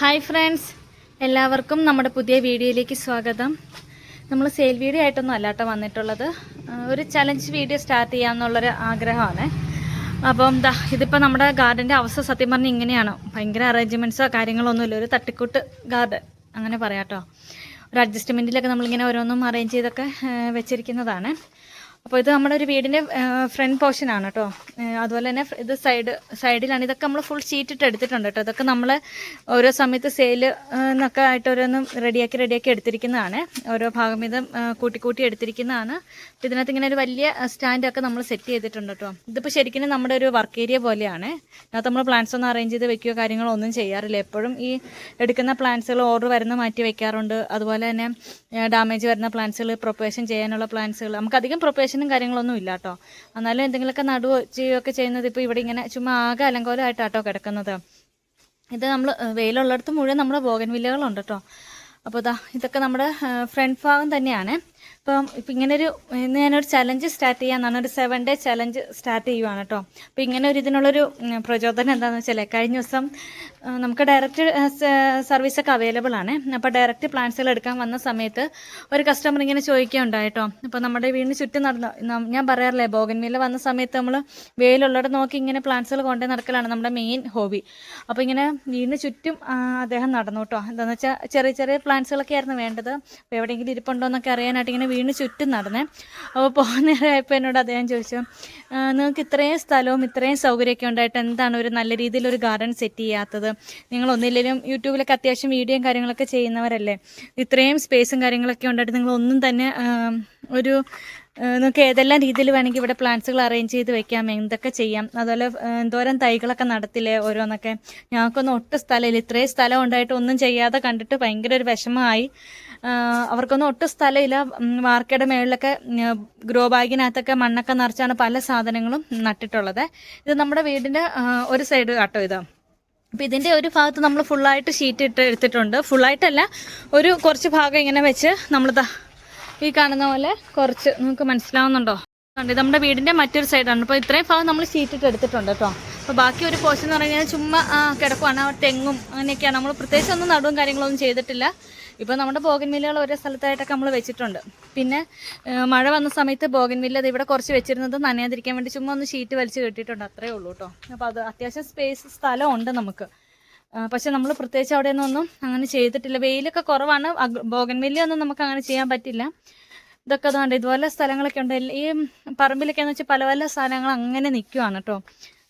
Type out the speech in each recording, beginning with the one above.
Hi friends എല്ലാവർക്കും നമ്മുടെ പുതിയ വീഡിയോയിലേക്ക് സ്വാഗതം. നമ്മൾ സെയിൽ വീഡിയോ ആയിട്ടൊന്നും അല്ലാട്ട വന്നിട്ടുള്ളത്. ഒരു ചലഞ്ച് വീഡിയോ സ്റ്റാർട്ട് ചെയ്യാമെന്നുള്ളൊരു ആഗ്രഹമാണ്. അപ്പം ദാ ഇതിപ്പോൾ നമ്മുടെ ഗാർഡന്റെ അവസ്ഥ സത്യം പറഞ്ഞാൽ ഇങ്ങനെയാണ്. ഭയങ്കര അറേഞ്ച്മെന്റ്സോ കാര്യങ്ങളൊന്നുമില്ല ഒരു തട്ടിക്കൂട്ട് ഗാർഡൻ അങ്ങനെ പറയാം കേട്ടോ. ഒരു അഡ്ജസ്റ്റ്മെന്റിലൊക്കെ നമ്മളിങ്ങനെ ഓരോന്നും അറേഞ്ച് ചെയ്തൊക്കെ വെച്ചിരിക്കുന്നതാണ്. അപ്പോൾ ഇത് നമ്മുടെ ഒരു വീടിന്റെ ഫ്രണ്ട് പോർഷനാണ് കേട്ടോ അതുപോലെ തന്നെ ഇത് സൈഡ് സൈഡിലാണ് ഇതൊക്കെ നമ്മൾ ഫുൾ ഷീറ്റ് ഇട്ട് എടുത്തിട്ടുണ്ട് കേട്ടോ ഇതൊക്കെ നമ്മൾ ഓരോ സമയത്ത് സെയിൽ എന്നൊക്കെ ആയിട്ട് ഓരോന്നും റെഡിയാക്കി റെഡിയാക്കി എടുത്തിരിക്കുന്നതാണ്. ഓരോ ഭാഗം ഇതും കൂട്ടി കൂട്ടി എടുത്തിരിക്കുന്നതാണ്. ഇതിനകത്ത് ഇങ്ങനെ ഒരു വലിയ സ്റ്റാൻഡ് ഒക്കെ നമ്മൾ സെറ്റ് ചെയ്തിട്ടുണ്ട് കേട്ടോ ഇതിപ്പോൾ ശരിക്കും നമ്മുടെ ഒരു വർക്ക് ഏരിയ പോലെയാണ്. അതിനകത്ത് നമ്മൾ പ്ലാന്റ്സ് ഒന്നും അറേഞ്ച് ചെയ്ത് വെക്കുകയോ കാര്യങ്ങളോ ഒന്നും ചെയ്യാറില്ല. എപ്പോഴും ഈ എടുക്കുന്ന പ്ലാന്റ്സുകൾ ഓർഡർ വരുന്ന മാറ്റി വെക്കാറുണ്ട്. അതുപോലെ തന്നെ ഡാമേജ് വരുന്ന പ്ലാന്റ്സുകൾ പ്രൊപ്പറേഷൻ ചെയ്യാനുള്ള പ്ലാന്റ്സുകൾ നമുക്ക് അധികം പ്രൊപ്പറേഷനും കാര്യങ്ങളൊന്നും ഇല്ല കേട്ടോ എന്നാലും എന്തെങ്കിലുമൊക്കെ നടുവോ ചെയ്യുകയൊക്കെ ചെയ്യുന്നത് ഇപ്പോൾ ഇവിടെ ഇങ്ങനെ ചുമ്മാ ആകെ അലങ്കോലമായിട്ടാട്ടോ കിടക്കുന്നത്. ഇത് നമ്മൾ വെയിലുള്ളിടത്ത് മുഴുവൻ നമ്മുടെ ബോഗൻ വില്ലകളുണ്ട് കേട്ടോ അപ്പോൾ ഇതാ ഇതൊക്കെ നമ്മുടെ ഫ്രണ്ട് ഭാഗം തന്നെയാണ്. അപ്പം ഇപ്പം ഇങ്ങനൊരു ഇന്ന് ഞാനൊരു ചലഞ്ച് സ്റ്റാർട്ട് ചെയ്യാന്നാണ്. ഒരു സെവൻ ഡേ ചലഞ്ച് സ്റ്റാർട്ട് ചെയ്യുവാണ് കേട്ടോ അപ്പോൾ ഇങ്ങനെ ഒരു ഇതിനുള്ളൊരു പ്രചോദനം എന്താണെന്ന് വെച്ചാൽ കഴിഞ്ഞ ദിവസം നമുക്ക് ഡയറക്റ്റ് സർവീസൊക്കെ അവൈലബിൾ ആണ്. അപ്പോൾ ഡയറക്റ്റ് പ്ലാൻസുകൾ എടുക്കാൻ വന്ന സമയത്ത് ഒരു കസ്റ്റമർ ഇങ്ങനെ ചോദിക്കുകയുണ്ടായിട്ടോ അപ്പോൾ നമ്മുടെ വീടിന് ചുറ്റും നടന്ന ഞാൻ പറയാറില്ലേ ബോഗൻവില്ല വന്ന സമയത്ത് നമ്മൾ വെയിലുള്ളിടത്ത് നോക്കി ഇങ്ങനെ പ്ലാൻസുകൾ കൊണ്ടേ നടക്കലാണ് നമ്മുടെ മെയിൻ ഹോബി അപ്പോൾ ഇങ്ങനെ വീടിന് ചുറ്റും അദ്ദേഹം നടന്നു കേട്ടോ എന്താണെന്ന് വെച്ചാൽ ചെറിയ ചെറിയ പ്ലാൻസുകളൊക്കെ ആയിരുന്നു വേണ്ടത്. അപ്പോൾ എവിടെയെങ്കിലും ഇരിപ്പുണ്ടോ എന്നൊക്കെ അറിയാനായിട്ട് ഇങ്ങനെ വീണ് ചുറ്റും നടന്നേ. അപ്പോൾ പോകുന്നേരമായപ്പോൾ എന്നോട് അദ്ദേഹം ചോദിച്ചു നിങ്ങൾക്ക് ഇത്രയും സ്ഥലവും ഇത്രയും സൗകര്യമൊക്കെ ഉണ്ടായിട്ട് എന്താണ് ഒരു നല്ല രീതിയിൽ ഒരു ഗാർഡൻ സെറ്റ് ചെയ്യാത്തത്? നിങ്ങൾ ഒന്നില്ലെങ്കിലും യൂട്യൂബിലൊക്കെ അത്യാവശ്യം വീഡിയോയും കാര്യങ്ങളൊക്കെ ചെയ്യുന്നവരല്ലേ? ഇത്രയും സ്പേസും കാര്യങ്ങളൊക്കെ ഉണ്ടായിട്ട് നിങ്ങൾ ഒന്നും തന്നെ ഒരു നിങ്ങൾക്ക് ഏതെല്ലാം രീതിയിൽ വേണമെങ്കിൽ ഇവിടെ പ്ലാന്റ്സുകൾ അറേഞ്ച് ചെയ്ത് വെക്കാം എന്തൊക്കെ ചെയ്യാം അതുപോലെ എന്തോരം തൈകളൊക്കെ നടത്തില്ലേ ഓരോന്നൊക്കെ. ഞങ്ങൾക്കൊന്നും ഒട്ടും സ്ഥലമില്ല. ഇത്രയും സ്ഥലം ഉണ്ടായിട്ട് ഒന്നും ചെയ്യാതെ കണ്ടിട്ട് ഭയങ്കര ഒരു വിഷമമായി. അവർക്കൊന്നും ഒട്ടും സ്ഥലമില്ല. വാർക്കയുടെ മേളിലൊക്കെ ഗ്രോ ബാഗിനകത്തൊക്കെ മണ്ണൊക്കെ നിറച്ചാണ് പല സാധനങ്ങളും നട്ടിട്ടുള്ളത്. ഇത് നമ്മുടെ വീടിന്റെ ഒരു സൈഡ് കാട്ടോ ഇതാ. അപ്പം ഇതിന്റെ ഒരു ഭാഗത്ത് നമ്മൾ ഫുള്ളായിട്ട് ഷീറ്റ് ഇട്ട് എടുത്തിട്ടുണ്ട്. ഫുള്ളായിട്ടല്ല ഒരു കുറച്ച് ഭാഗം ഇങ്ങനെ വെച്ച് നമ്മളിതാ ഈ കാണുന്ന പോലെ കുറച്ച് നിങ്ങൾക്ക് മനസ്സിലാവുന്നുണ്ടോ. ഇത് നമ്മുടെ വീടിന്റെ മറ്റൊരു സൈഡാണ് അപ്പോൾ ഇത്രയും ഭാഗം നമ്മൾ സീറ്റ് ഇട്ട് എടുത്തിട്ടുണ്ട് കേട്ടോ അപ്പോൾ ബാക്കി ഒരു പോർഷൻ എന്ന് പറഞ്ഞാൽ ചുമ്മാ ആ, കിടക്കുവാണ്. ആ തെങ്ങും അങ്ങനെയൊക്കെയാണ്. നമ്മൾ പ്രത്യേകിച്ച് ഒന്നും നടുവും കാര്യങ്ങളൊന്നും ചെയ്തിട്ടില്ല. ഇപ്പോൾ നമ്മുടെ ബോഗൻവില്ലകൾ ഓരോ സ്ഥലത്തായിട്ടൊക്കെ നമ്മൾ വെച്ചിട്ടുണ്ട്. പിന്നെ മഴ വന്ന സമയത്ത് ബോഗൻവില്ല ഇവിടെ കുറച്ച് വെച്ചിരുന്നത് നനയാതിരിക്കാൻ വേണ്ടി ചുമ്മാ ഒന്ന് ഷീറ്റ് വലിച്ച് കെട്ടിയിട്ടുണ്ട്. അത്രേ ഉള്ളൂ കേട്ടോ അപ്പോൾ അത് അത്യാവശ്യം സ്പേസ് സ്ഥലമുണ്ട് നമുക്ക്. പക്ഷെ നമ്മൾ പ്രത്യേകിച്ച് അവിടെ ഒന്നും അങ്ങനെ ചെയ്തിട്ടില്ല. വെയിലൊക്കെ കുറവാണ്. ബോഗൻവില്ല ഒന്നും നമുക്ക് അങ്ങനെ ചെയ്യാൻ പറ്റില്ല. ഇതൊക്കെ അതുകൊണ്ട് ഇതുപോലെ സ്ഥലങ്ങളൊക്കെ ഉണ്ട്. ഈ പറമ്പിലൊക്കെ എന്ന് വെച്ചാൽ പല പല സാധനങ്ങൾ അങ്ങനെ നിൽക്കുവാണ് കേട്ടോ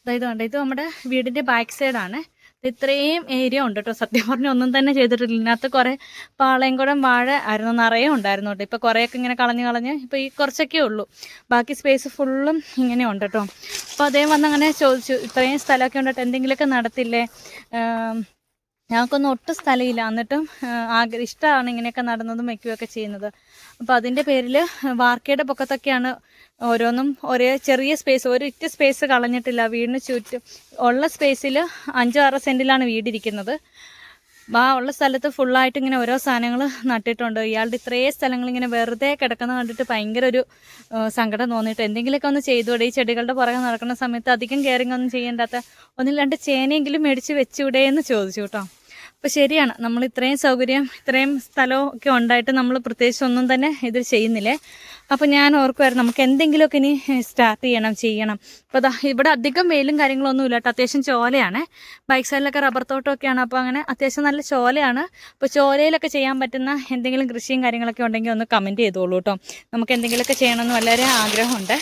അതായത് കൊണ്ട് ഇത് നമ്മുടെ വീടിന്റെ ബാക്ക് സൈഡാണ്. ഇത്രയും ഏരിയ ഉണ്ട് കേട്ടോ സത്യം പറഞ്ഞ ഒന്നും തന്നെ ചെയ്തിട്ടില്ല. ഇതിനകത്ത് കുറേ പാളയംകുടം വാഴ ആയിരുന്നു. നിറയെ ഉണ്ടായിരുന്നു കേട്ടോ ഇപ്പോൾ കുറേയൊക്കെ ഇങ്ങനെ കളഞ്ഞ് കളഞ്ഞ് ഇപ്പോൾ ഈ കുറച്ചൊക്കെ ഉള്ളൂ. ബാക്കി സ്പേസ് ഫുള്ളും ഇങ്ങനെ ഉണ്ട് കേട്ടോ അപ്പോൾ അദ്ദേഹം വന്ന് അങ്ങനെ ചോദിച്ചു ഇത്രയും സ്ഥലമൊക്കെ ഉണ്ടിട്ട് എന്തെങ്കിലുമൊക്കെ നടത്തില്ലേ? ഞങ്ങൾക്കൊന്നും ഒട്ടും സ്ഥലമില്ല. എന്നിട്ടും ആഗ്രഹം ഇഷ്ടമാണ് ഇങ്ങനെയൊക്കെ നടന്നതും വയ്ക്കുകയൊക്കെ ചെയ്യുന്നത്. അപ്പോൾ അതിന്റെ പേരിൽ വാർക്കയുടെ പൊക്കത്തൊക്കെയാണ് ഓരോന്നും ഒരേ ചെറിയ സ്പേസ് ഒരു ഇറ്റ സ്പേസ് കളഞ്ഞിട്ടില്ല. വീടിന് ചുറ്റും ഉള്ള സ്പേസിൽ അഞ്ചോ ആറ് സെന്റിലാണ് വീടിരിക്കുന്നത്. ആ ഉള്ള സ്ഥലത്ത് ഫുള്ളായിട്ട് ഇങ്ങനെ ഓരോ സാധനങ്ങൾ നട്ടിട്ടുണ്ട്. ഇയാളുടെ ഇത്രയും സ്ഥലങ്ങൾ ഇങ്ങനെ വെറുതെ കിടക്കുന്ന കണ്ടിട്ട് ഭയങ്കര ഒരു സങ്കടം തോന്നിയിട്ട് എന്തെങ്കിലുമൊക്കെ ഒന്ന് ചെയ്തുകൂടെ ഈ ചെടികളുടെ പുറകെ നടക്കുന്ന സമയത്ത് അധികം കെയറിങ് ഒന്നും ചെയ്യേണ്ടാത്ത ഒന്നിൽ രണ്ട് ചേനയെങ്കിലും മേടിച്ച് വെച്ചുകൂടെ എന്ന് ചോദിച്ചു കേട്ടോ. അപ്പോൾ ശരിയാണ്. നമ്മൾ ഇത്രയും സൗകര്യം ഇത്രയും സ്ഥലവും ഒക്കെ ഉണ്ടായിട്ട് നമ്മൾ പ്രത്യേകിച്ച് ഒന്നും തന്നെ ഇത് ചെയ്യുന്നില്ലേ? അപ്പോൾ ഞാൻ ഓർക്കുമായിരുന്നു നമുക്ക് എന്തെങ്കിലുമൊക്കെ ഇനി സ്റ്റാർട്ട് ചെയ്യണം ചെയ്യണം. അപ്പോൾ അതാ ഇവിടെ അധികം വെയിലും കാര്യങ്ങളൊന്നും ഇല്ല കേട്ടോ. അത്യാവശ്യം ചോലയാണ്. ബൈക്ക് സൈഡിലൊക്കെ റബ്ബർ തോട്ടമൊക്കെയാണ്. അപ്പോൾ അങ്ങനെ അത്യാവശ്യം നല്ല ചോലയാണ്. അപ്പോൾ ചോലയിലൊക്കെ ചെയ്യാൻ പറ്റുന്ന എന്തെങ്കിലും കൃഷിയും കാര്യങ്ങളൊക്കെ ഉണ്ടെങ്കിൽ ഒന്ന് കമന്റ് ചെയ്തോളൂ കേട്ടോ. നമുക്ക് എന്തെങ്കിലുമൊക്കെ ചെയ്യണമെന്ന് വളരെ ആഗ്രഹമുണ്ട്.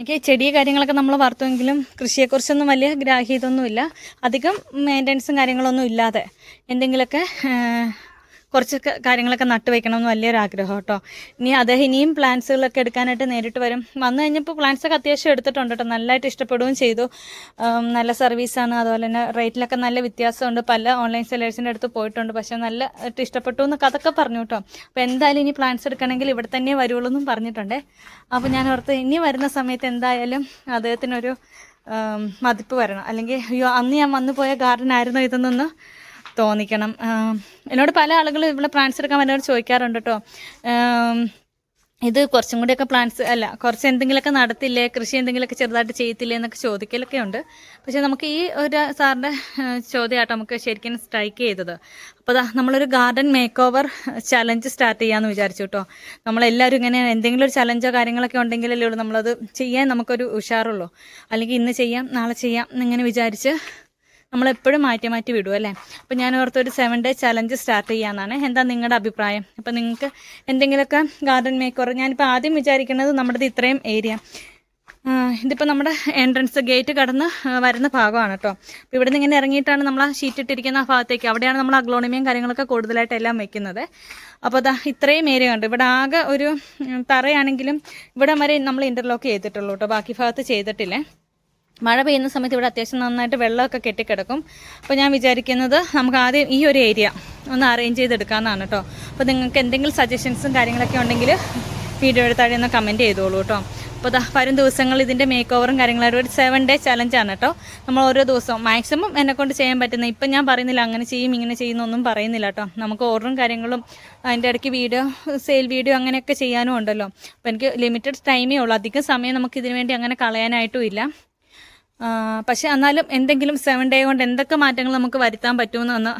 എനിക്ക് ചെടി കാര്യങ്ങളൊക്കെ നമ്മൾ വളർത്തുമെങ്കിലും കൃഷിയെക്കുറിച്ചൊന്നും വലിയ ഗ്രാഹ്യതൊന്നുമില്ല. അധികം മെയിന്റനൻസും കാര്യങ്ങളൊന്നും ഇല്ലാതെ എന്തെങ്കിലുമൊക്കെ ആ, കുറച്ചൊക്കെ കാര്യങ്ങളൊക്കെ നട്ട് വെക്കണമെന്ന് വലിയൊരു ആഗ്രഹം കേട്ടോ. ഇനി അദ്ദേഹം ഇനിയും പ്ലാന്റ്സുകളൊക്കെ എടുക്കാനായിട്ട് നേരിട്ട് വരും. വന്നു കഴിഞ്ഞപ്പോൾ ഒക്കെ അത്യാവശ്യം എടുത്തിട്ടുണ്ട് കേട്ടോ നല്ലതായിട്ട് ഇഷ്ടപ്പെടുകയും ചെയ്തു. നല്ല സർവീസാണ്. അതുപോലെ തന്നെ റേറ്റിലൊക്കെ നല്ല വ്യത്യാസമുണ്ട്. പല ഓൺലൈൻ സെല്ലേഴ്സിന്റെ അടുത്ത് പോയിട്ടുണ്ട്. പക്ഷേ നല്ല ഇഷ്ടപ്പെട്ടു എന്നൊക്കെ അതൊക്കെ പറഞ്ഞു കേട്ടോ. അപ്പോൾ എന്തായാലും ഇനി പ്ലാന്റ്സ് എടുക്കണമെങ്കിൽ ഇവിടെ തന്നെ വരുള്ളൂ എന്നും പറഞ്ഞിട്ടുണ്ട്. അപ്പോൾ ഞാൻ ഓർത്ത് ഇനി വരുന്ന സമയത്ത് എന്തായാലും അദ്ദേഹത്തിനൊരു മതിപ്പ് വരണം. അല്ലെങ്കിൽ അയ്യോ അന്ന് ഞാൻ വന്നു പോയ ഗാർഡൻ ആയിരുന്നു ഇതെന്നൊന്ന് തോന്നിക്കണം. എന്നോട് പല ആളുകളും ഇവിടെ പ്ലാന്റ്സ് എടുക്കാൻ വരുന്നവർ ചോദിക്കാറുണ്ട് കേട്ടോ ഇത് കുറച്ചും കൂടിയൊക്കെ പ്ലാൻസ് അല്ല കുറച്ച് എന്തെങ്കിലുമൊക്കെ നടത്തില്ലേ കൃഷി എന്തെങ്കിലുമൊക്കെ ചെറുതായിട്ട് ചെയ്യത്തില്ലേ എന്നൊക്കെ ചോദിക്കലൊക്കെ ഉണ്ട്. പക്ഷേ നമുക്ക് ഈ ഒരു സാറിന്റെ ചോദ്യമായിട്ട് നമുക്ക് ശരിക്കും സ്ട്രൈക്ക് ചെയ്തത്. അപ്പോൾ ദാ നമ്മളൊരു garden make over challenge start ചെയ്യാമെന്ന് വിചാരിച്ചു കേട്ടോ നമ്മളെല്ലാവരും ഇങ്ങനെ എന്തെങ്കിലും ഒരു ചലഞ്ചോ കാര്യങ്ങളൊക്കെ ഉണ്ടെങ്കിലല്ലേ ഉള്ളൂ നമ്മളത് ചെയ്യാൻ നമുക്കൊരു ഉഷാറുള്ളൂ. അല്ലെങ്കിൽ ഇന്ന് ചെയ്യാം നാളെ ചെയ്യാം എന്നിങ്ങനെ വിചാരിച്ച് നമ്മളെപ്പോഴും മാറ്റി മാറ്റി വിടും അല്ലേ? അപ്പോൾ ഞാൻ ഓർത്തൊരു സെവൻ ഡേ ചലഞ്ച് സ്റ്റാർട്ട് ചെയ്യാമെന്നാണ് എന്താ നിങ്ങളുടെ അഭിപ്രായം? അപ്പോൾ നിങ്ങൾക്ക് എന്തെങ്കിലുമൊക്കെ ഗാർഡൻ മേക്കർ ഞാനിപ്പോൾ ആദ്യം വിചാരിക്കുന്നത് നമ്മുടേത് ഇത്രയും ഏരിയ ഇതിപ്പോൾ നമ്മുടെ എൻട്രൻസ് ഗേറ്റ് കടന്ന് വരുന്ന ഭാഗമാണ് കേട്ടോ അപ്പോൾ ഇവിടെ നിന്ന് ഇങ്ങനെ ഇറങ്ങിയിട്ടാണ് നമ്മൾ ആ ഷീറ്റ് ഇട്ടിരിക്കുന്ന ആ ഭാഗത്തേക്ക്. അവിടെയാണ് നമ്മൾ അഗ്ലോണിമിയും കാര്യങ്ങളൊക്കെ കൂടുതലായിട്ട് എല്ലാം വെക്കുന്നത്. അപ്പോൾ അതാ ഇത്രയും ഏരിയ ഉണ്ട്. ഇവിടെ ആകെ ഒരു തറയാണെങ്കിലും ഇവിടെ വരെ നമ്മൾ ഇന്റർലോക്ക് ചെയ്തിട്ടുള്ളൂ കേട്ടോ ബാക്കി ഭാഗത്ത് ചെയ്തിട്ടില്ലേ? മഴ പെയ്യുന്ന സമയത്ത് ഇവിടെ അത്യാവശ്യം നന്നായിട്ട് വെള്ളമൊക്കെ കെട്ടിക്കിടക്കും. അപ്പോൾ ഞാൻ വിചാരിക്കുന്നത് നമുക്ക് ആദ്യം ഈ ഒരു ഏരിയ ഒന്ന് അറേഞ്ച് ചെയ്തെടുക്കാമെന്നാണ് കേട്ടോ. അപ്പോൾ നിങ്ങൾക്ക് എന്തെങ്കിലും സജഷൻസും കാര്യങ്ങളൊക്കെ ഉണ്ടെങ്കിൽ വീഡിയോയുടെ താഴെ ഒന്ന് കമന്റ് ചെയ്തോളൂ കേട്ടോ. അപ്പോൾ വരും ദിവസങ്ങൾ ഇതിന്റെ മേക്ക് ഓവറും കാര്യങ്ങളായിട്ട് ഒരു സെവൻ ഡേ ചലഞ്ചാണ് കേട്ടോ. നമ്മൾ ഓരോ ദിവസവും മാക്സിമം എന്നെക്കൊണ്ട് ചെയ്യാൻ പറ്റുന്ന ഇപ്പം ഞാൻ പറയുന്നില്ല അങ്ങനെ ചെയ്യും ഇങ്ങനെ ചെയ്യുന്നൊന്നും പറയുന്നില്ല കേട്ടോ. നമുക്ക് ഓർഡറും കാര്യങ്ങളും അതിന്റെ ഇടയ്ക്ക് വീഡിയോ സെയിൽ വീഡിയോ അങ്ങനെയൊക്കെ ചെയ്യാനും ഉണ്ടല്ലോ. അപ്പോൾ എനിക്ക് ലിമിറ്റഡ് ടൈമേ ഉള്ളൂ. അധികം സമയം നമുക്ക് ഇതിനു വേണ്ടി അങ്ങനെ കളയാനായിട്ടും ഇല്ല. പക്ഷെ എന്നാലും എന്തെങ്കിലും സെവൻ ഡേ കൊണ്ട് എന്തൊക്കെ മാറ്റങ്ങൾ നമുക്ക് വരുത്താൻ പറ്റുമെന്ന് ഒന്ന്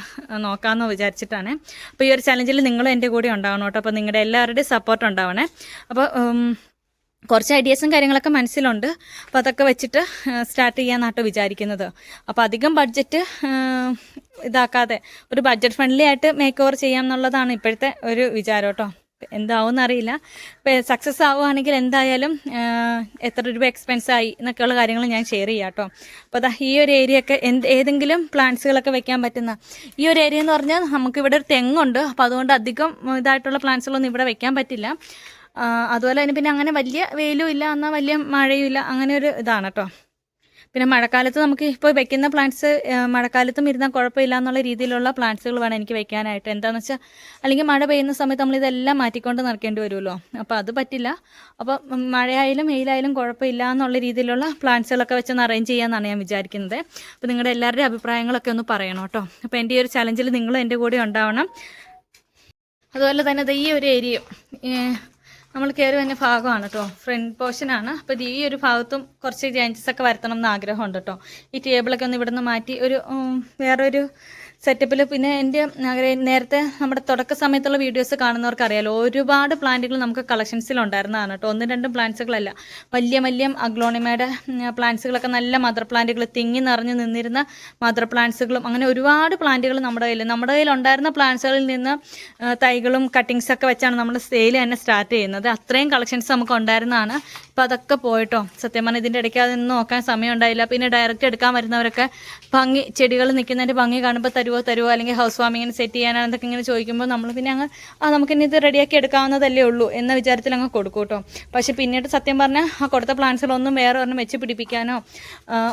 നോക്കാമെന്ന് വിചാരിച്ചിട്ടാണ്. അപ്പോൾ ഈ ഒരു ചലഞ്ചിൽ നിങ്ങളും എന്റെ കൂടെ ഉണ്ടാവണം കേട്ടോ. അപ്പോൾ നിങ്ങളുടെ എല്ലാവരുടെയും സപ്പോർട്ട് ഉണ്ടാവണേ. അപ്പോൾ കുറച്ച് ഐഡിയാസും കാര്യങ്ങളൊക്കെ മനസ്സിലുണ്ട്. അപ്പോൾ അതൊക്കെ വെച്ചിട്ട് സ്റ്റാർട്ട് ചെയ്യാന്നാട്ടോ വിചാരിക്കുന്നത്. അപ്പോൾ അധികം ബഡ്ജറ്റ് ഇതാക്കാതെ ഒരു ബഡ്ജറ്റ് ഫ്രണ്ട്ലി ആയിട്ട് മേക്ക് ഓവർ ചെയ്യാം എന്നുള്ളതാണ് ഇപ്പോഴത്തെ ഒരു വിചാരം കേട്ടോ. എന്താവും അറിയില്ല സക്സസ് ആവുകയാണെങ്കിൽ എന്തായാലും എത്ര രൂപ എക്സ്പെൻസ് ആയി എന്നൊക്കെയുള്ള കാര്യങ്ങൾ ഞാൻ ഷെയർ ചെയ്യാം കേട്ടോ അപ്പോൾ അതാ ഈ ഒരു ഏരിയ ഒക്കെ എന്ത് ഏതെങ്കിലും പ്ലാന്റ്സുകളൊക്കെ വെക്കാൻ പറ്റുന്ന ഈ ഒരു ഏരിയ എന്ന് പറഞ്ഞാൽ നമുക്ക് ഇവിടെ ഒരു തെങ്ങുണ്ട്. അപ്പോൾ അതുകൊണ്ട് അധികം ഇതായിട്ടുള്ള പ്ലാന്റ്സുകളൊന്നും ഇവിടെ വെക്കാൻ പറ്റില്ല. അതുപോലെ തന്നെ പിന്നെ അങ്ങനെ വലിയ വെയിലും ഇല്ല എന്നാൽ വലിയ മഴയും ഇല്ല അങ്ങനെ ഒരു ഇതാണ് കേട്ടോ പിന്നെ മഴക്കാലത്ത് നമുക്ക് ഇപ്പോൾ വെക്കുന്ന പ്ലാന്റ്സ് മഴക്കാലത്തും ഇരുന്നാൽ കുഴപ്പമില്ല എന്നുള്ള രീതിയിലുള്ള പ്ലാന്റ്സുകൾ വേണം എനിക്ക് വെക്കാനായിട്ട്. എന്താണെന്ന് വെച്ചാൽ അല്ലെങ്കിൽ മഴ പെയ്യുന്ന സമയത്ത് നമ്മൾ ഇതെല്ലാം മാറ്റിക്കൊണ്ട് നടക്കേണ്ടി വരുമല്ലോ. അപ്പോൾ അത് പറ്റില്ല. അപ്പോൾ മഴയായാലും വെയിലായാലും കുഴപ്പമില്ല എന്നുള്ള രീതിയിലുള്ള പ്ലാന്റ്സുകളൊക്കെ വെച്ചൊന്ന് അറേഞ്ച് ചെയ്യാമെന്നാണ് ഞാൻ വിചാരിക്കുന്നത്. അപ്പോൾ നിങ്ങളുടെ എല്ലാവരുടെയും അഭിപ്രായങ്ങളൊക്കെ ഒന്ന് പറയണം കേട്ടോ. അപ്പോൾ എന്റെ ഈ ഒരു ചലഞ്ചിൽ നിങ്ങളും എന്റെ കൂടെ ഉണ്ടാവണം. അതുപോലെ തന്നെ ഈ ഒരു ഏരിയ നമ്മൾ കയറി വന്ന ഭാഗമാണ് കേട്ടോ. ഫ്രണ്ട് പോർഷനാണ് അപ്പോൾ ഈ ഒരു ഭാഗത്തും കുറച്ച് ചേഞ്ചസ് ഒക്കെ വരുത്തണം എന്ന് ആഗ്രഹമുണ്ട് കേട്ടോ. ഈ ടേബിളൊക്കെ ഒന്ന് ഇവിടെ നിന്ന് മാറ്റി ഒരു വേറൊരു സെറ്റപ്പിൽ പിന്നെ എന്റെ നേരത്തെ നമ്മുടെ തുടക്ക സമയത്തുള്ള വീഡിയോസ് കാണുന്നവർക്ക് അറിയാലോ ഒരുപാട് പ്ലാന്റുകൾ നമുക്ക് കളക്ഷൻസിൽ ഉണ്ടായിരുന്നതാണ് കേട്ടോ. ഒന്നും രണ്ടും പ്ലാന്റ്സുകളല്ല. വലിയ വലിയ അഗ്ലോണിമയുടെ പ്ലാന്റ്സുകളൊക്കെ നല്ല മദർ പ്ലാന്റുകൾ തിങ്ങി നിറഞ്ഞു നിന്നിരുന്ന മദർ പ്ലാന്റ്സുകളും അങ്ങനെ ഒരുപാട് പ്ലാന്റുകൾ നമ്മുടെ കയ്യിൽ നമ്മുടെ കയ്യിൽ ഉണ്ടായിരുന്ന പ്ലാന്റ്സുകളിൽ നിന്ന് തൈകളും കട്ടിങ്സൊക്കെ വെച്ചാണ് നമ്മൾ സെയിൽ തന്നെ സ്റ്റാർട്ട് ചെയ്യുന്നത്. അത്രയും കളക്ഷൻസ് നമുക്ക് ഉണ്ടായിരുന്നതാണ്. ഇപ്പോൾ അതൊക്കെ പോയിട്ടോ. സത്യം പറഞ്ഞാൽ ഇതിന്റെ ഇടയ്ക്ക് അതൊന്നും നോക്കാൻ സമയം ഉണ്ടായില്ല പിന്നെ ഡയറക്റ്റ് എടുക്കാൻ വരുന്നവരൊക്കെ ഭംഗി ചെടികൾ നിൽക്കുന്നതിന്റെ ഭംഗി കാണുമ്പോൾ തരുവോ തരുവോ? അല്ലെങ്കിൽ ഹൗസ് വാമിങ്ങിന് സെറ്റ് ചെയ്യാനാണ് എന്നൊക്കെ ഇങ്ങനെ ചോദിക്കുമ്പോൾ നമ്മൾ പിന്നെ അങ്ങ് ആ നമുക്കിനി ഇത് റെഡിയാക്കി എടുക്കാവുന്നതല്ലേ ഉള്ളൂ എന്ന വിചാരത്തിൽ അങ്ങ് കൊടുക്കും കേട്ടോ. പക്ഷേ പിന്നീട് സത്യം പറഞ്ഞാൽ ആ കൊടുത്ത പ്ലാന്റ്സിലൊന്നും വേറെ ഒരെണ്ണം വെച്ച് പിടിപ്പിക്കാനോ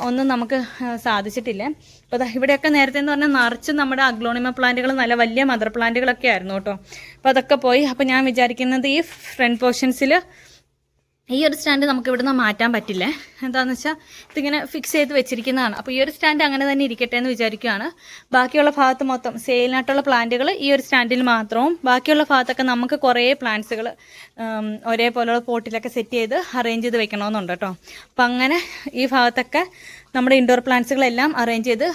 ഒന്നും നമുക്ക് സാധിച്ചിട്ടില്ല. അപ്പോൾ ഇവിടെയൊക്കെ നേരത്തെ എന്ന് പറഞ്ഞാൽ നിറച്ച് നമ്മുടെ അഗ്ലോണിമ പ്ലാന്റുകൾ നല്ല വലിയ മദർ പ്ലാന്റുകളൊക്കെ ആയിരുന്നു കേട്ടോ. അപ്പോൾ അതൊക്കെ പോയി. അപ്പോൾ ഞാൻ വിചാരിക്കുന്നത് ഈ ഫ്രണ്ട് പോർഷൻസിൽ ഈ ഒരു സ്റ്റാൻഡ് നമുക്ക് ഇവിടുന്ന് മാറ്റാൻ പറ്റില്ല. എന്താണെന്ന് വെച്ചാൽ ഇതിങ്ങനെ ഫിക്സ് ചെയ്ത് വെച്ചിരിക്കുന്നതാണ്. അപ്പോൾ ഈ ഒരു സ്റ്റാൻഡ് അങ്ങനെ തന്നെ ഇരിക്കട്ടെ എന്ന് വിചാരിക്കുകയാണ് ബാക്കിയുള്ള ഭാഗത്ത് മൊത്തം സെയിലിനായിട്ടുള്ള പ്ലാന്റുകൾ ഈ ഒരു സ്റ്റാൻഡിൽ മാത്രവും. ബാക്കിയുള്ള ഭാഗത്തൊക്കെ നമുക്ക് കുറേ പ്ലാന്റ്സുകൾ ഒരേപോലെയുള്ള പോട്ടിലൊക്കെ സെറ്റ് ചെയ്ത് അറേഞ്ച് ചെയ്ത് വെക്കണമെന്നുണ്ട് കേട്ടോ. അപ്പം അങ്ങനെ ഈ ഭാഗത്തൊക്കെ നമ്മുടെ ഇൻഡോർ പ്ലാന്റ്സുകളെല്ലാം അറേഞ്ച് ചെയ്ത്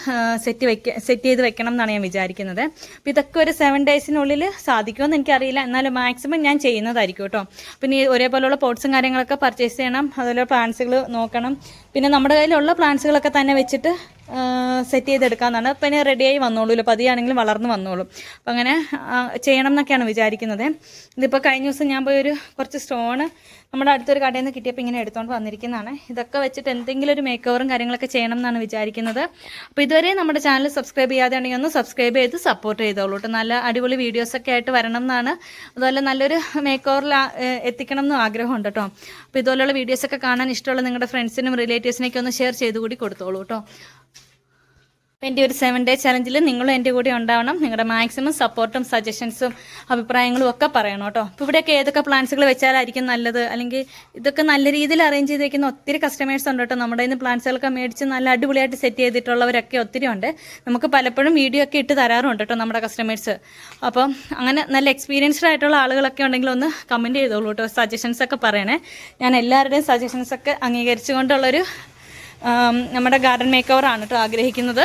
സെറ്റ് വെക്ക സെറ്റ് ചെയ്ത് വെക്കണം എന്നാണ് ഞാൻ വിചാരിക്കുന്നത്. അപ്പോൾ ഇതൊക്കെ ഒരു സെവൻ ഡേയ്സിനുള്ളിൽ സാധിക്കുമെന്ന് എനിക്കറിയില്ല. എന്നാലും മാക്സിമം ഞാൻ ചെയ്യുന്നതായിരിക്കും കേട്ടോ. പിന്നെ ഒരേപോലെയുള്ള പോട്ട്സും കാര്യങ്ങളൊക്കെ പർച്ചേസ് ചെയ്യണം. അതുപോലെ പ്ലാന്റ്സുകൾ നോക്കണം. പിന്നെ നമ്മുടെ കയ്യിലുള്ള പ്ലാന്റ്സുകളൊക്കെ തന്നെ വെച്ചിട്ട് സെറ്റ് ചെയ്തെടുക്കാമെന്നാണ് പിന്നെ റെഡിയായി വന്നോളൂ. ഇല്ല പതിയാണെങ്കിലും വളർന്നു വന്നോളും. അപ്പം അങ്ങനെ ചെയ്യണം എന്നൊക്കെയാണ് വിചാരിക്കുന്നത്. ഇതിപ്പോൾ കഴിഞ്ഞ ദിവസം ഞാൻ പോയി ഒരു കുറച്ച് സ്റ്റോണ് നമ്മുടെ അടുത്തൊരു കടയിൽ നിന്ന് കിട്ടിയപ്പോൾ ഇങ്ങനെ എടുത്തുകൊണ്ട് വന്നിരിക്കുന്നതാണ്. ഇതൊക്കെ വെച്ചിട്ട് എന്തെങ്കിലും ഒരു മേക്ക് ഓവറും കാര്യങ്ങളൊക്കെ ചെയ്യണം എന്നാണ് വിചാരിക്കുന്നത്. അപ്പോൾ ഇതുവരെ നമ്മുടെ ചാനൽ സബ്സ്ക്രൈബ് ചെയ്യാതെ ഒന്ന് സബ്സ്ക്രൈബ് ചെയ്ത് സപ്പോർട്ട് ചെയ്തോളൂ കേട്ടോ നല്ല അടിപൊളി വീഡിയോസൊക്കെ ആയിട്ട് വരണം എന്നാണ്. അതുപോലെ നല്ലൊരു മേക്ക് ഓവറിൽ എത്തിക്കണം എന്നും ആഗ്രഹമുണ്ട് കേട്ടോ അപ്പോൾ ഇതുപോലെയുള്ള വീഡിയോസൊക്കെ കാണാൻ ഇഷ്ടമുള്ള നിങ്ങളുടെ ഫ്രണ്ട്സിനും റിലേറ്റീവ്സിനൊക്കെ ഒന്ന് ഷെയർ ചെയ്ത് കൂടി കൊടുത്തോളൂ കേട്ടോ അപ്പോൾ എന്റെ ഒരു സെവൻ ഡേ ചലഞ്ചിൽ നിങ്ങളും എന്റെ കൂടെ ഉണ്ടാവണം. നിങ്ങളുടെ മാക്സിമം സപ്പോർട്ടും സജഷൻസും അഭിപ്രായങ്ങളും ഒക്കെ പറയണം കേട്ടോ. അപ്പോൾ ഇവിടെയൊക്കെ ഏതൊക്കെ പ്ലാൻസുകൾ വെച്ചാലായിരിക്കും നല്ലത്? അല്ലെങ്കിൽ ഇതൊക്കെ നല്ല രീതിയിൽ അറേഞ്ച് ചെയ്ത് ഒത്തിരി കസ്റ്റമേഴ്സ് ഉണ്ട് കേട്ടോ. നമ്മുടെ ഇന്ന് പ്ലാൻസുകളൊക്കെ മേടിച്ച് നല്ല അടിപൊളിയായിട്ട് സെറ്റ് ചെയ്തിട്ടുള്ളവരൊക്കെ ഒത്തിരി ഉണ്ട്. നമുക്ക് പലപ്പോഴും വീഡിയോ ഒക്കെ ഇട്ട് തരാറുണ്ട് കേട്ടോ നമ്മുടെ കസ്റ്റമേഴ്സ് അപ്പം അങ്ങനെ നല്ല എക്സ്പീരിയൻസ്ഡ് ആയിട്ടുള്ള ആളുകളൊക്കെ ഉണ്ടെങ്കിൽ ഒന്ന് കമന്റ് ചെയ്തോളൂ കേട്ടോ. സജഷൻസ് ഒക്കെ പറയണേ. ഞാൻ എല്ലാവരുടെയും സജഷൻസ് ഒക്കെ അംഗീകരിച്ചുകൊണ്ടുള്ളൊരു നമ്മുടെ ഗാർഡൻ മേക്ക് ഓവറാണ് കേട്ടോ ആഗ്രഹിക്കുന്നത്.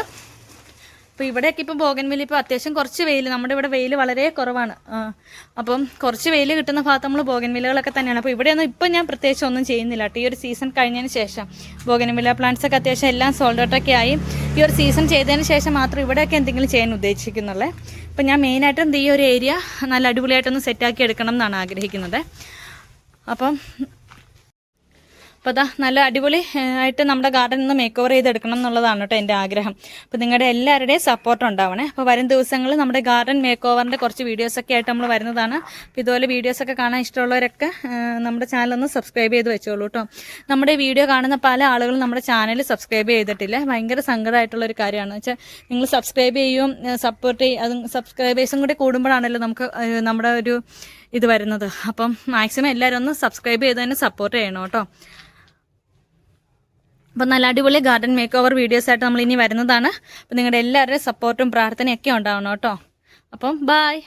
അപ്പോൾ ഇവിടെയൊക്കെ ഇപ്പോൾ ബോഗൻവില്ല ഇപ്പോൾ അത്യാവശ്യം കുറച്ച് വെയിൽ നമ്മുടെ ഇവിടെ വെയിൽ വളരെ കുറവാണ്. അപ്പം കുറച്ച് വെയിൽ കിട്ടുന്ന ഭാഗത്ത് നമ്മൾ ബോഗൻവില്ലകളൊക്കെ തന്നെയാണ്. അപ്പോൾ ഇവിടെയൊന്നും ഇപ്പം ഞാൻ പ്രത്യേകിച്ച് ഒന്നും ചെയ്യുന്നില്ല കേട്ടോ. ഈ ഒരു സീസൺ കഴിഞ്ഞതിന് ശേഷം ബോഗൻവില്ല പ്ലാന്റ്സ് ഒക്കെ അത്യാവശ്യം എല്ലാം സോൾഡ് ഔട്ടൊക്കെ ആയി. ഈ ഒരു സീസൺ ചെയ്തതിന് ശേഷം മാത്രം ഇവിടെയൊക്കെ എന്തെങ്കിലും ചെയ്യാൻ ഉദ്ദേശിക്കുന്നുള്ളേ. അപ്പം ഞാൻ മെയിനായിട്ടും ഈ ഒരു ഏരിയ നല്ല അടിപൊളിയായിട്ടൊന്ന് സെറ്റാക്കി എടുക്കണം എന്നാണ് ആഗ്രഹിക്കുന്നത്. അപ്പം അപ്പോൾ അതാ നല്ല അടിപൊളി ആയിട്ട് നമ്മുടെ ഗാർഡൻ ഒന്ന് മേക്ക് ഓവർ ചെയ്തെടുക്കണം എന്നുള്ളതാണ് കേട്ടോ എന്റെ ആഗ്രഹം. അപ്പോൾ നിങ്ങളുടെ എല്ലാവരുടെയും സപ്പോർട്ട് ഉണ്ടാവണേ. അപ്പോൾ വരും ദിവസങ്ങളിൽ നമ്മുടെ ഗാർഡൻ മേക്ക് ഓവറിന്റെ കുറച്ച് വീഡിയോസൊക്കെ ആയിട്ട് നമ്മൾ വരുന്നതാണ്. അപ്പോൾ ഇതുപോലെ വീഡിയോസൊക്കെ കാണാൻ ഇഷ്ടമുള്ളവരൊക്കെ നമ്മുടെ ചാനലൊന്ന് സബ്സ്ക്രൈബ് ചെയ്ത് വെച്ചോളൂ കേട്ടോ. നമ്മുടെ വീഡിയോ കാണുന്ന പല ആളുകളും നമ്മുടെ ചാനൽ സബ്സ്ക്രൈബ് ചെയ്തിട്ടില്ല. ഭയങ്കര സങ്കടമായിട്ടുള്ള ഒരു കാര്യമാണ് വെച്ചാൽ നിങ്ങൾ സബ്സ്ക്രൈബ് ചെയ്യും സപ്പോർട്ട് ചെയ്യും അത് സബ്സ്ക്രൈബേഴ്സും കൂടി കൂടുമ്പോഴാണല്ലോ നമുക്ക് നമ്മുടെ ഒരു ഇത് വരുന്നത്. അപ്പം മാക്സിമം എല്ലാവരും ഒന്ന് സബ്സ്ക്രൈബ് ചെയ്ത് തന്നെ സപ്പോർട്ട് ചെയ്യണം കേട്ടോ. അപ്പം നല്ല അടിപൊളി ഗാർഡൻ മേക്ക് ഓവർ വീഡിയോസ് ആയിട്ട് നമ്മൾ ഇനി വരുന്നതാണ്. അപ്പം നിങ്ങളുടെ എല്ലാവരുടെയും സപ്പോർട്ടും പ്രാർത്ഥനയൊക്കെ ഉണ്ടാവണം കേട്ടോ. അപ്പം ബായ്